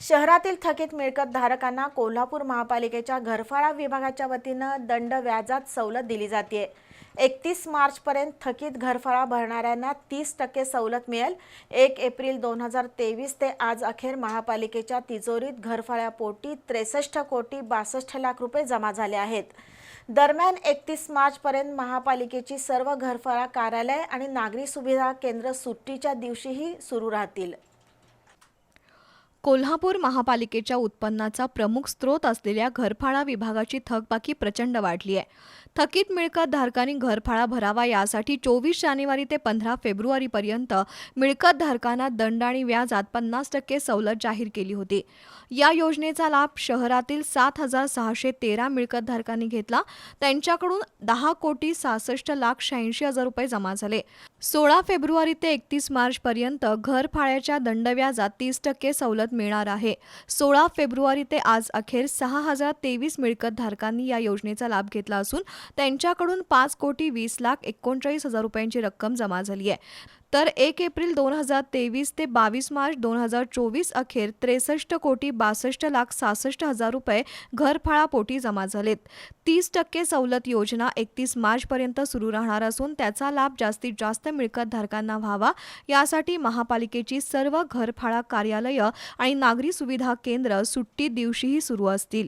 शहरातील थकीत मिळकत धारकांना कोल्हापूर महापालिकेच्या घरफाळा विभागाच्या वतीनं दंड व्याजात सवलत दिली जाते एकतीस मार्चपर्यंत थकीत घरफाळा भरणाऱ्यांना तीस टक्के सवलत मिळेल. एक एप्रिल दोन हजार तेवीस ते आज अखेर महापालिकेच्या तिजोरीत घरफाळ्यापोटी त्रेसष्ट कोटी बासष्ट लाख रुपये जमा झाले आहेत. दरम्यान एकतीस मार्चपर्यंत महापालिकेची सर्व घरफाळा कार्यालय आणि नागरी सुविधा केंद्र सुट्टीच्या दिवशीही सुरू राहतील. कोल्हापूर महापालिकेच्या उत्पन्नाचा प्रमुख स्रोत असलेल्या घरफाळा विभागाची थकबाकी प्रचंड वाढली आहे. थकीत मिळकत धारकांनी घरफाळा भरावा यासाठी चोवीस जानेवारी ते पंधरा फेब्रुवारीपर्यंत मिळकत धारकांना दंड आणि व्याजात पन्नास टक्के सवलत जाहीर केली होती. या योजनेचा लाभ शहरातील सात हजार सहाशे तेरा मिळकत धारकांनी घेतला. त्यांच्याकडून दहा कोटी सहासष्ट लाख शहाऐंशी हजार रुपये जमा झाले. सोळा फेब्रुवारी ते एकतीस मार्चपर्यंत घरफाळ्याच्या दंडव्याजात तीस टक्के सवलत मिळणार आहे. सोळा फेब्रुवारी ते आज अखेर सहा हजार तेवीस मिळकतधारकांनी या योजनेचा लाभ घेतला असून त्यांच्याकडून पाच कोटी वीस लाख एकोणचाळीस हजार रुपयांची रक्कम जमा झाली आहे. तर एक एप्रिल दोन हजार तेवीस ते बावीस मार्च दोन हजार चोवीस अखेर त्रेसष्ट कोटी बासष्ट लाख सहासष्ट हजार रुपये घरफाळापोटी जमा झालेत. तीस टक्के सवलत योजना एकतीस मार्चपर्यंत सुरू राहणार असून त्याचा लाभ जास्तीत जास्त मिळकतधारकांना व्हावा. यासाठी महापालिकेची सर्व घरफाळा कार्यालयं आणि नागरी सुविधा केंद्र सुट्टी दिवशीही सुरू असतील.